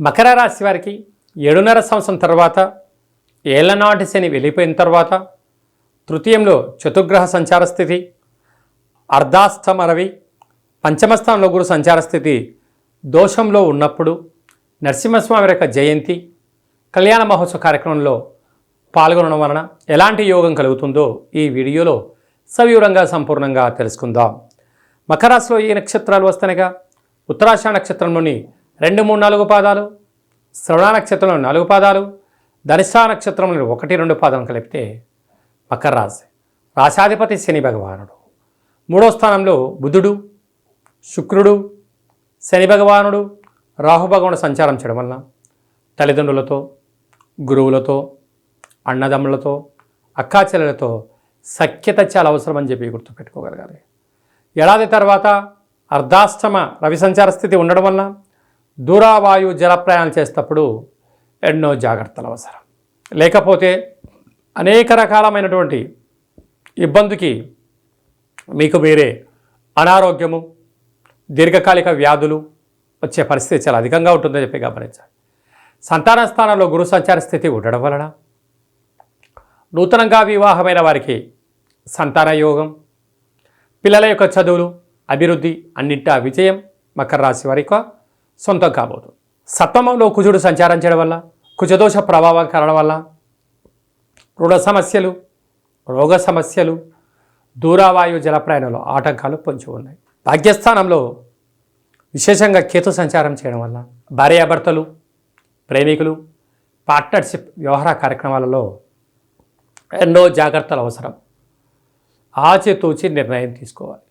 మకర రాశి వారికి ఏడున్నర సంవత్సరం తర్వాత ఏళ్ళనాటి శని వెళ్ళిపోయిన తర్వాత తృతీయంలో చతుర్గ్రహ సంచార స్థితి అర్ధాష్టమ రవి పంచమస్థానంలో గురు సంచార స్థితి దోషంలో ఉన్నప్పుడు నరసింహస్వామి యొక్క జయంతి కళ్యాణ మహోత్సవ కార్యక్రమంలో పాల్గొనడం వలన ఎలాంటి యోగం కలుగుతుందో ఈ వీడియోలో సవివరంగా సంపూర్ణంగా తెలుసుకుందాం. మకరాశిలో ఏ నక్షత్రాలు వస్తనగా ఉత్తరాషాఢ నక్షత్రంలోని రెండు మూడు నాలుగు పాదాలు. శ్రవణ నక్షత్రంలోని నాలుగు పాదాలు. ధనిష్టా నక్షత్రంలోని ఒకటి రెండు పాదాలు కలిపితే మకర రాశి. రాశాధిపతి శని భగవానుడు. మూడో స్థానంలో బుధుడు శుక్రుడు శని భగవానుడు. రాహు భగవానుడు సంచారం చేయడం వలన తల్లిదండ్రులతో గురువులతో అన్నదమ్ములతో అక్కాచెల్లెలతో సఖ్యత చాలా అవసరమని చెప్పి గుర్తుపెట్టుకోగలగాలి. ఏడాది తర్వాత అర్ధాష్టమ రవి సంచార స్థితి ఉండడం వలన దూరావాయు జల ప్రయాణం చేసేటప్పుడు ఎన్నో జాగ్రత్తలు అవసరం. లేకపోతే అనేక రకాలమైనటువంటి ఇబ్బందికి మీకు వేరే అనారోగ్యము దీర్ఘకాలిక వ్యాధులు వచ్చే పరిస్థితి చాలా అధికంగా ఉంటుందని చెప్పి గమనించాలి. సంతాన స్థానంలో గురు సంచార స్థితి ఉండడం వలన నూతనంగా వివాహమైన వారికి సంతాన యోగం పిల్లల యొక్క చదువులు అభివృద్ధి అన్నింటా విజయం మకర రాశి వారికి సొంతం కాబోతుంది సప్తమంలో కుజుడు సంచారం చేయడం వల్ల కుజదోష ప్రభావం కలగడం వల్ల రుణ సమస్యలు రోగ సమస్యలు దూరావాయు జల ప్రయాణంలో ఆటంకాలు పొంచి ఉన్నాయి. భాగ్యస్థానంలో విశేషంగా కేతు సంచారం చేయడం వల్ల భార్యాభర్తలు ప్రేమికులు పార్ట్నర్షిప్ వ్యవహార కార్యక్రమాలలో ఎన్నో జాగ్రత్తలు అవసరం. ఆచితూచి నిర్ణయం తీసుకోవాలి.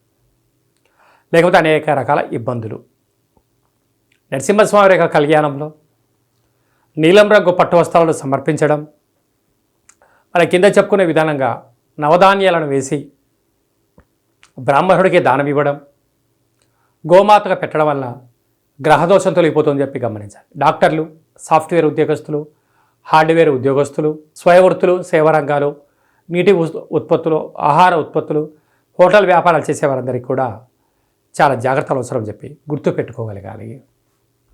లేకపోతే అనేక రకాల ఇబ్బందులు. నరసింహస్వామి యొక్క కళ్యాణంలో నీలం రంగు పట్టు వస్త్రాలను సమర్పించడం మన కింద చెప్పుకునే విధానంగా నవధాన్యాలను వేసి బ్రాహ్మణుడికి దానం ఇవ్వడం గోమాతగా పెట్టడం వల్ల గ్రహదోషం తొలగిపోతుందని చెప్పి గమనించాలి. డాక్టర్లు సాఫ్ట్వేర్ ఉద్యోగస్తులు హార్డ్వేర్ ఉద్యోగస్తులు స్వయవృత్తులు సేవారంగాలు నీటి ఉత్పత్తులు ఆహార ఉత్పత్తులు హోటల్ వ్యాపారాలు చేసే వారందరికీ కూడా చాలా జాగ్రత్తలు అవసరం చెప్పి గుర్తుపెట్టుకోగలగాలి.